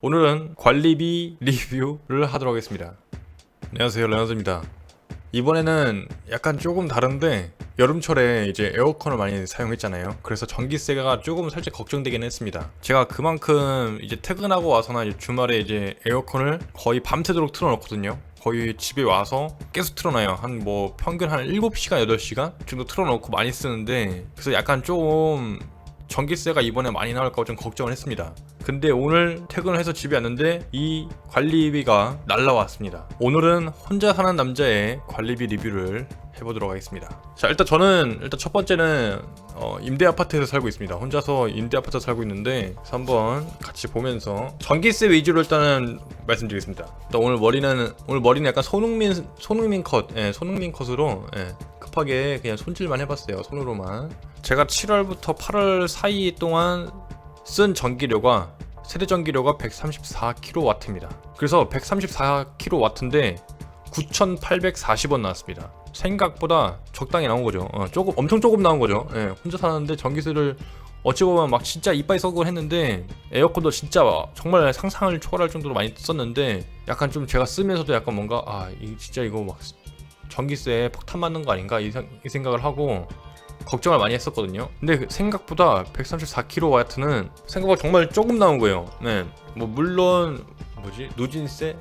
오늘은 관리비 리뷰를 하도록 하겠습니다. 안녕하세요, 레너드입니다. 이번에는 약간 조금 다른데 여름철에 이제 에어컨을 많이 사용했잖아요. 그래서 전기세가 조금 살짝 걱정되긴 했습니다. 제가 그만큼 이제 퇴근하고 와서나 이제 주말에 이제 에어컨을 거의 밤새도록 틀어놓거든요. 거의 집에 와서 계속 틀어놔요. 한 뭐 평균 한 7시간, 8시간 정도 틀어놓고 많이 쓰는데 그래서 약간 좀 전기세가 이번에 많이 나올까 좀 걱정을 했습니다. 근데 오늘 퇴근을 해서 집에 왔는데 이 관리비가 날라왔습니다. 오늘은 혼자 사는 남자의 관리비 리뷰를 해보도록 하겠습니다. 자 일단 저는 일단 첫 번째는 어, 임대 아파트에서 살고 있습니다. 혼자서 임대 아파트 살고 있는데 한번 같이 보면서 전기세 위주로 일단은 말씀드리겠습니다. 일단 오늘 머리는 오늘 머리는 약간 손흥민 손흥민 컷, 예, 손흥민 컷으로 예, 급하게 그냥 손질만 해봤어요. 손으로만. 제가 7월부터 8월 사이 동안 쓴 전기료가 세대 전기료가 134kW입니다. 그래서 134kW인데 9,840원 나왔습니다. 생각보다 적당히 나온 거죠. 어, 조금 엄청 조금 나온 거죠. 예, 혼자 사는데 전기세를 어찌 보면 막 진짜 이빠이 써고 했는데 에어컨도 진짜 정말 상상을 초월할 정도로 많이 썼는데 약간 좀 제가 쓰면서도 약간 뭔가 아, 이 진짜 이거 막 전기세에 폭탄 맞는 거 아닌가 이, 생- 이 생각을 하고 걱정을 많이 했었거든요. 근데 그 생각보다 134kW는 생각보다 정말 조금 나온 거예요. 네. 뭐 물론 뭐지? 누진세?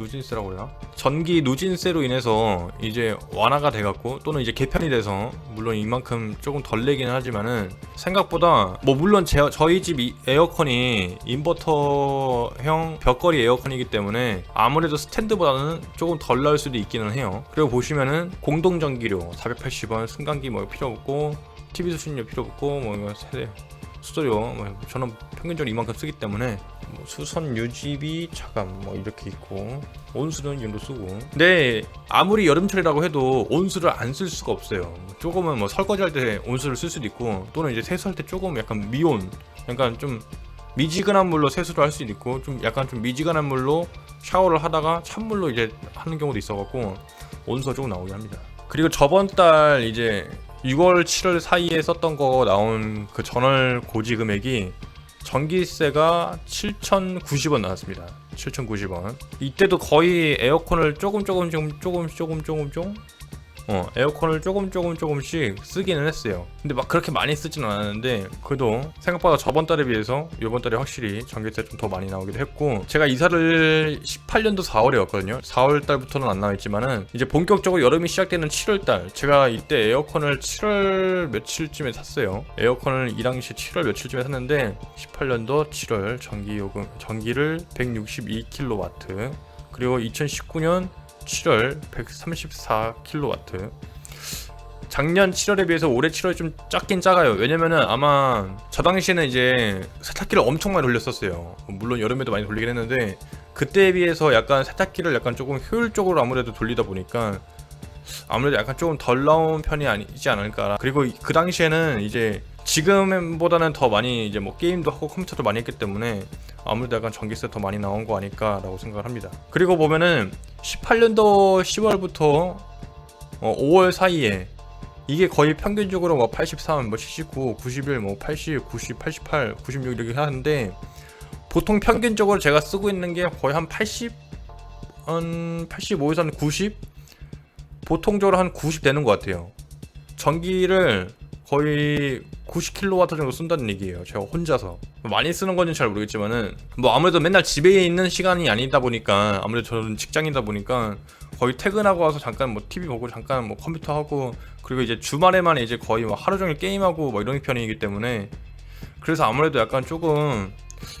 누진세라고 해야? 전기 누진세로 인해서 이제 완화가 돼갖고 또는 이제 개편이 돼서 물론 이만큼 조금 덜 내기는 하지만은 생각보다 뭐 물론 제, 저희 집 이- 에어컨이 인버터형 벽걸이 에어컨이기 때문에 아무래도 스탠드보다는 조금 덜 나올 수도 있기는 해요. 그리고 보시면은 공동 전기료 480원 승강기 뭐 필요 없고 TV 수신료 필요 없고 뭐 이거 세대 수수료 뭐 저는 평균적으로 이만큼 쓰기 때문에 뭐 수선 유지비 차감 뭐 이렇게 있고 온수는 이 정도 쓰고. 근데 아무리 여름철이라고 해도 온수를 안 쓸 수가 없어요. 조금은 뭐 설거지 할 때 온수를 쓸 수도 있고 또는 이제 세수할 때 조금 약간 미온 약간 좀 미지근한 물로 세수를 할 수도 있고 좀 약간 좀 미지근한 물로 샤워를 하다가 찬물로 이제 하는 경우도 있어갖고 온수가 조금 나오긴 합니다. 그리고 저번 달 이제 6월 7월 사이에 썼던 거 나온 그 전월 고지 금액이 전기세가 7,090원 나왔습니다. 7,090원. 이때도 거의 에어컨을 조금 조금 조금 조금 조금 조금 좀 어, 에어컨을 조금 조금 조금씩 쓰기는 했어요. 근데 막 그렇게 많이 쓰지는 않았는데 그래도 생각보다 저번 달에 비해서 이번 달에 확실히 전기세 좀 더 많이 나오기도 했고 제가 이사를 18년도 4월에 왔거든요. 4월 달부터는 안 나와있지만은 이제 본격적으로 여름이 시작되는 7월 달 제가 이때 에어컨을 7월 며칠쯤에 샀어요. 에어컨을 이 당시 7월 며칠쯤에 샀는데 18년도 7월 전기 요금 전기를 162kW 그리고 2019년 7월 134kW. 작년 7월에 비해서 올해 7월이 좀 작긴 작아요. 왜냐면은 아마 저 당시에는 이제 세탁기를 엄청 많이 돌렸었어요. 물론 여름에도 많이 돌리긴 했는데 그때에 비해서 약간 세탁기를 약간 조금 효율적으로 아무래도 돌리다 보니까 아무래도 약간 조금 덜 나온 편이 아니지 않을까. 그리고 그 당시에는 이제 지금보다는 더 많이 이제 뭐 게임도 하고 컴퓨터도 많이 했기 때문에 아무래도 약간 전기세 더 많이 나온 거 아닐까라고 생각을 합니다. 그리고 보면은 18년도 10월부터 5월 사이에 이게 거의 평균적으로 뭐 83, 뭐 79, 91, 뭐 80, 90, 88, 96 이렇게 하는데 보통 평균적으로 제가 쓰고 있는 게 거의 한 80, 한 85에서 한 90? 보통적으로 한 90 되는 것 같아요. 전기를 거의 90kW 정도 쓴다는 얘기예요. 제가 혼자서 많이 쓰는 건지는 잘 모르겠지만은 뭐 아무래도 맨날 집에 있는 시간이 아니다 보니까 아무래도 저는 직장이다 보니까 거의 퇴근하고 와서 잠깐 뭐 TV 보고 잠깐 뭐 컴퓨터 하고 그리고 이제 주말에만 이제 거의 뭐 하루 종일 게임하고 뭐 이런 편이기 때문에 그래서 아무래도 약간 조금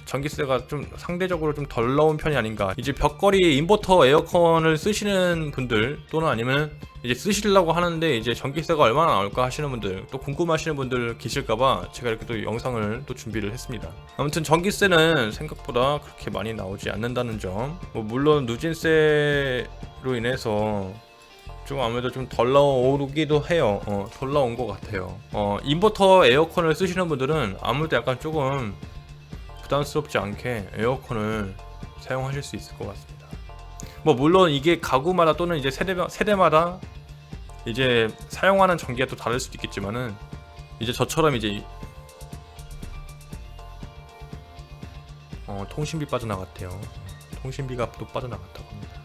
전기세가 좀 상대적으로 좀 덜 나온 편이 아닌가. 이제 벽걸이 인버터 에어컨을 쓰시는 분들 또는 아니면 이제 쓰시려고 하는데 이제 전기세가 얼마나 나올까 하시는 분들 또 궁금하시는 분들 계실까봐 제가 이렇게 또 영상을 또 준비를 했습니다. 아무튼 전기세는 생각보다 그렇게 많이 나오지 않는다는 점. 뭐 물론 누진세로 인해서 좀 아무래도 좀 덜 나오기도 해요. 어, 덜 나온 것 같아요. 어, 인버터 에어컨을 쓰시는 분들은 아무래도 약간 조금 부담스럽지 않게 에어컨을 사용하실 수 있을 것 같습니다. 뭐 물론 이게 가구마다 또는 이제 세대 세대마다 이제 사용하는 전기가 또 다를 수도 있겠지만은 이제 저처럼 이제 어, 통신비 빠져나갔대요. 통신비가 또 빠져나갔다고 합니다.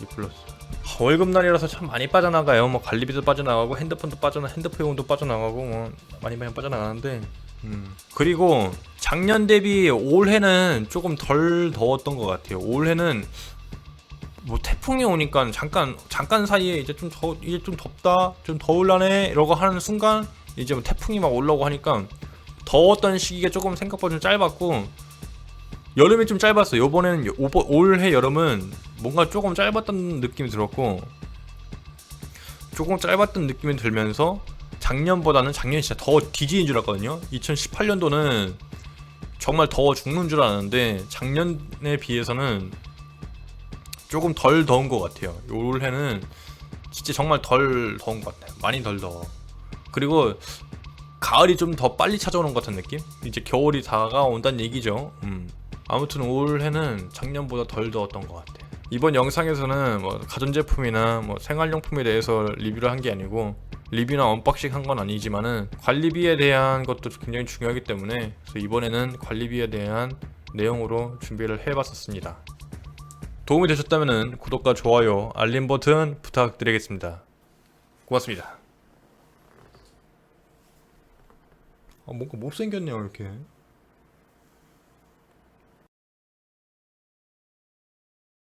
이 플러스. 아, 월급날이라서 참 많이 빠져나가요. 뭐 관리비도 빠져나가고 핸드폰도 빠져나 핸드폰용도 빠져나가고 뭐 많이 많이 빠져나가는데. 음. 그리고 작년 대비 올해는 조금 덜 더웠던 것 같아요. 올해는 뭐 태풍이 오니까 잠깐 잠깐 사이에 이제 좀 더 이제 좀 덥다 좀 더울라네 이러고 하는 순간 이제 뭐 태풍이 막 올라오고 하니까 더웠던 시기가 조금 생각보다 좀 짧았고 여름이 좀 짧았어. 요번에는 올해 여름은 뭔가 조금 짧았던 느낌이 들었고 조금 짧았던 느낌이 들면서 작년보다는 작년이 진짜 더 뒤지는 줄 알았거든요. 2018년도는 정말 더워 죽는 줄 알았는데 작년에 비해서는 조금 덜 더운 것 같아요. 올해는 진짜 정말 덜 더운 것 같아요. 많이 덜 더워. 그리고 가을이 좀 더 빨리 찾아오는 것 같은 느낌? 이제 겨울이 다가온다는 얘기죠. 음. 아무튼 올해는 작년보다 덜 더웠던 것 같아. 이번 영상에서는 뭐 가전제품이나 뭐 생활용품에 대해서 리뷰를 한 게 아니고 리뷰나 언박싱 한 건 아니지만은 관리비에 대한 것도 굉장히 중요하기 때문에 그래서 이번에는 관리비에 대한 내용으로 준비를 해봤었습니다. 도움이 되셨다면 구독과 좋아요, 알림 버튼 부탁드리겠습니다. 고맙습니다. 아, 뭔가 못생겼네요, 이렇게.